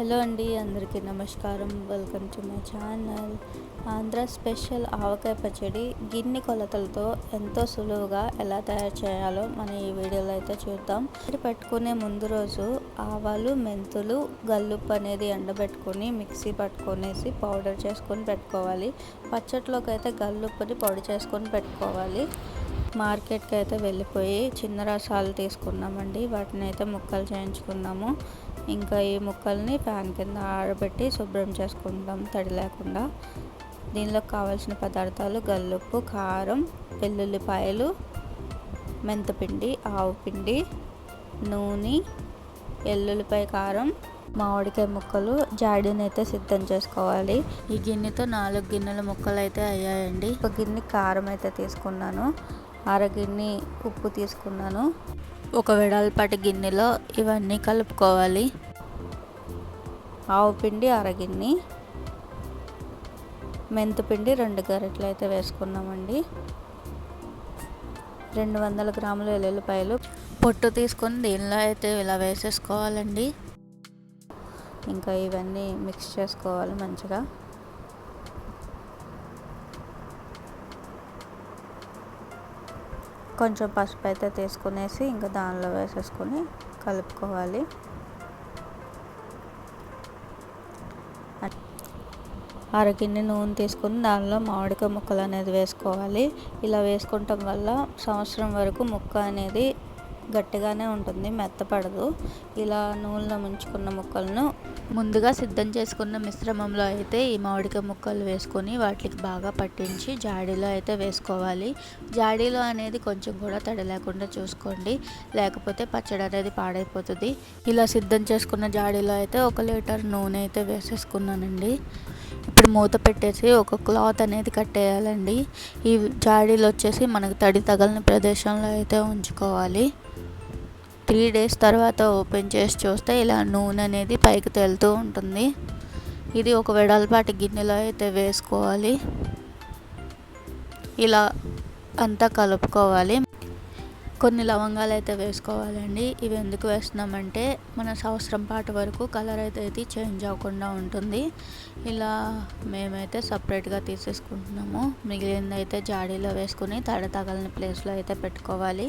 Hello అండి అందరికీ నమస్కారం. Welcome to my channel. Andhra special avakaya పచ్చడి గిన్నె కొలతలతో ఎంతో సులువుగా ఎలా తయారు చేయాలో మనం ఈ వీడియోలో అయితే చూద్దాం. ఇది పెట్టుకునే ముందు రోజు ఆవాలు మెంతులు గల్లుప్పు అనేది ఎండబెట్టుకొని మిక్సీ పట్టుకొనేసి పౌడర్ చేసుకొని పెట్టుకోవాలి. పచ్చట్లోకి అయితే గల్లుప్పుని పొడి చేసుకొని పెట్టుకోవాలి. మార్కెట్కి అయితే వెళ్ళిపోయి చిన్న రసాలు తీసుకున్నామండి వాటిని అయితే ముక్కలు చేయించుకున్నాము ఇంకా ఈ ముక్కల్ని ఫ్యాన్ కింద ఆరబెట్టి శుభ్రం చేసుకుంటాం తడి లేకుండా. దీనిలో కావాల్సిన పదార్థాలు గల్లుప్పు కారం వెల్లుల్లిపాయలు మెంతపిండి ఆవు పిండి నూనె ఎల్లుల్లిపాయ కారం మామిడికాయ ముక్కలు జాడీని అయితే సిద్ధం చేసుకోవాలి. ఈ గిన్నెతో నాలుగు గిన్నెల ముక్కలు అయితే అయ్యాయండి. ఒక గిన్నె కారం అయితే తీసుకున్నాను. అర గిన్నె ఉప్పు తీసుకున్నాను. ఒక వెడల్పాటి గిన్నెలో ఇవన్నీ కలుపుకోవాలి. ఆవు పిండి అరగిన్ని మెంతిపిండి రెండు గరెట్లు అయితే వేసుకున్నామండి. రెండు వందల గ్రాముల వెల్లుల్లిపాయలు పొట్టు తీసుకొని దీనిలో అయితే ఇలా వేసేసుకోవాలండి. ఇంకా ఇవన్నీ మిక్స్ చేసుకోవాలి మంచిగా. కొంచెం పసుపు అయితే తీసుకునేసి ఇంకా దానిలో వేసేసుకొని కలుపుకోవాలి. అరగిన్ని నూనె తీసుకుని దానిలో మామిడికాయ ముక్కలు అనేది వేసుకోవాలి. ఇలా వేసుకోవటం వల్ల సంవత్సరం వరకు ముక్క అనేది గట్టిగానే ఉంటుంది మెత్తపడదు. ఇలా నూనెలో ముంచుకున్న ముక్కలను ముందుగా సిద్ధం చేసుకున్న మిశ్రమంలో అయితే ఈ మామిడికాయ ముక్కలు వేసుకొని వాటికి బాగా పట్టించి జాడీలో అయితే వేసుకోవాలి. జాడీలో అనేది కొంచెం కూడా తడి లేకుండా చూసుకోండి. లేకపోతే పచ్చడి అనేది పాడైపోతుంది. ఇలా సిద్ధం చేసుకున్న జాడీలో అయితే ఒక లీటర్ నూనె అయితే వేసేసుకున్నానండి. ఇప్పుడు మూత పెట్టేసి ఒక క్లాత్ అనేది కట్టేయాలండి. ఈ జాడీలు వచ్చేసి మనకు తడి తగలని ప్రదేశంలో అయితే ఉంచుకోవాలి. త్రీ డేస్ తర్వాత ఓపెన్ చేసి చూస్తే ఇలా నూనె అనేది పైకి తేలుతూ ఉంటుంది. ఇది ఒక వెడల్పాటి గిన్నెలో అయితే వేసుకోవాలి. ఇలా అంతా కలుపుకోవాలి. కొన్ని లవంగాలు అయితే వేసుకోవాలండి. ఇవి ఎందుకు వేస్తున్నామంటే మన సంవత్సరం పాటు వరకు కలర్ అయితే ఇది చేంజ్ అవ్వకుండా ఉంటుంది. ఇలా మేమైతే సపరేట్గా తీసేసుకుంటున్నాము. మిగిలింది అయితే జాడీలో వేసుకుని తడ తగలని ప్లేస్లో అయితే పెట్టుకోవాలి.